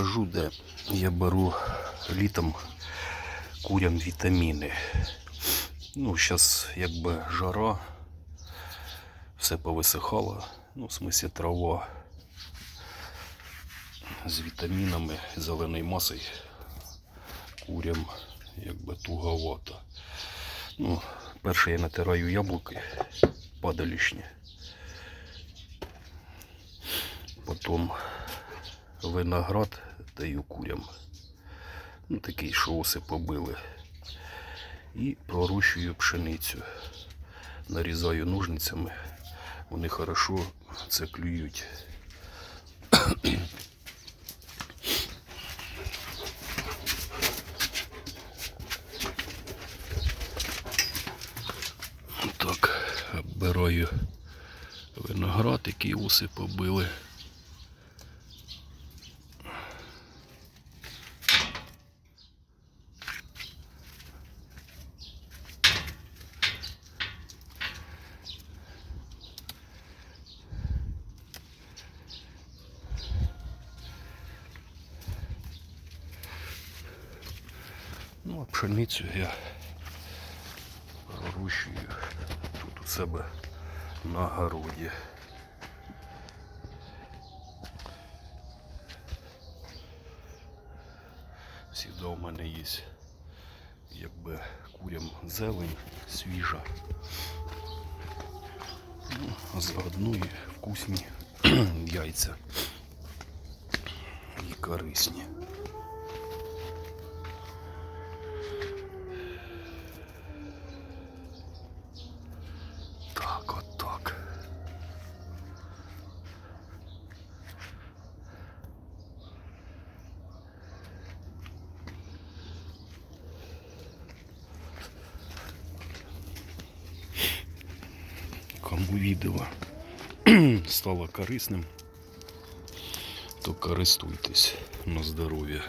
покажу, де я беру літом курям вітаміни. Ну, зараз якби жара, все повисихало, ну, в смислі трава з вітамінами, зеленою масою курям якби туговато. Ну, перше я натираю яблуки падалішні. Потім виноград даю курям. Ну, такий, що оси побили. І пророщую пшеницю. Нарізаю ножницями. Вони хорошо це клюють. Так, оббираю виноград, який уси побили. Ну, а пшеницю я пророщую тут у себе на городі. Всегда у мене є якби курям зелень свіжа. Ну, а заодно і вкусні яйця і корисні. Так, от так. Кому відео стало корисним, то користуйтесь на здоров'я.